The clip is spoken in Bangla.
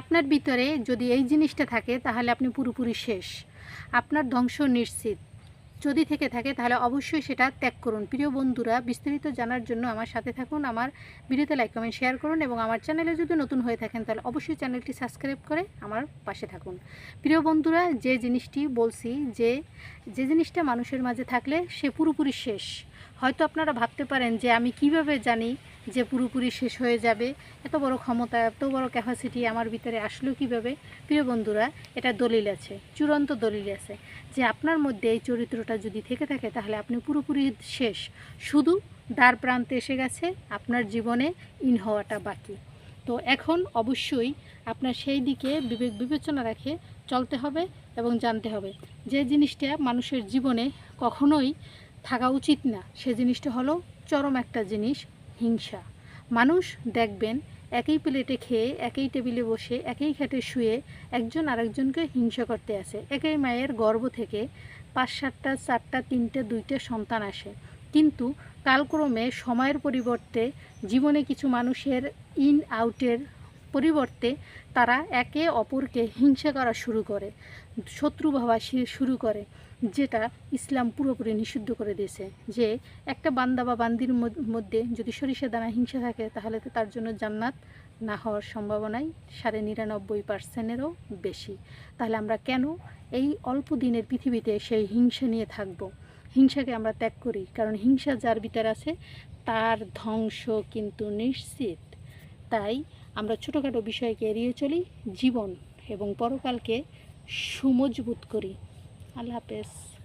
আপনার ভিতরে যদি এই জিনিসটা থাকে, তাহলে আপনি পুরোপুরি শেষ। আপনার ধ্বংস নিশ্চিত। যদি থেকে থাকে, তাহলে অবশ্যই সেটা ত্যাগ করুন। প্রিয় বন্ধুরা, বিস্তারিত জানার জন্য আমার সাথে থাকুন, আমার ভিডিওতে লাইক কমেন্ট শেয়ার করুন এবং আমার চ্যানেলে যদি নতুন হয়ে থাকেন, তাহলে অবশ্যই চ্যানেলটি সাবস্ক্রাইব করে আমার পাশে থাকুন। প্রিয় বন্ধুরা, যে জিনিসটি বলছি, যে যে জিনিসটা মানুষের মাঝে থাকলে সে পুরোপুরি শেষ। হয়তো আপনারা ভাবতে পারেন যে আমি কীভাবে জানি যে পুরোপুরি শেষ হয়ে যাবে, এত বড় ক্ষমতা, এত বড় ক্যাপাসিটি আমার ভিতরে আসলো কীভাবে? প্রিয় বন্ধুরা, এটা দলিল আছে, চূড়ান্ত দলিল আছে যে আপনার মধ্যে এই চরিত্রটা যদি থেকে থাকে, তাহলে আপনি পুরোপুরি শেষ। শুধু দ্বার প্রান্তে এসে গেছে, আপনার জীবনে ইন হওয়াটা বাকি। তো এখন অবশ্যই আপনার সেই দিকে বিবেক বিবেচনা রাখে চলতে হবে এবং জানতে হবে যে জিনিসটা মানুষের জীবনে কখনোই থাকা উচিত না। সে জিনিসটা হলো চরম একটা জিনিস হিংসা। মানুষ দেখবেন একই প্লেটে খেয়ে, একই টেবিলে বসে, একই খাটে শুয়ে একজন আরেকজনকে হিংসা করতে আসে। একই মায়ের গর্ভ থেকে পাঁচ সাতটা, চারটা, তিনটে, দুইটা সন্তান আসে। কিন্তু কালক্রমে সময়ের পরিবর্তে জীবনে কিছু মানুষের ইন আউটের পরিবর্তে তারা একে অপরকে হিংসা করা শুরু করে, শত্রু ভাবা শুরু করে, যেটা ইসলাম পুরোপুরি নিষিদ্ধ করে দিয়েছে। যে একটা বান্দা বা বান্দির মধ্যে যদি সরিষা দানা হিংসা থাকে, তাহলে তো তার জন্য জান্নাত না হওয়ার সম্ভাবনাই সাড়ে নিরানব্বই পার্সেন্টেরও বেশি। তাহলে আমরা কেন এই অল্প দিনের পৃথিবীতে সেই হিংসা নিয়ে থাকব? হিংসাকে আমরা ত্যাগ করি, কারণ হিংসা যার ভিতর আছে, তার ধ্বংস কিন্তু নিশ্চিত। তাই আমরা ছোটোখাটো বিষয়কে এড়িয়ে চলি জীবন এবং পরকালকে সুমজবুত করি। আল্লাহ হাফেজ।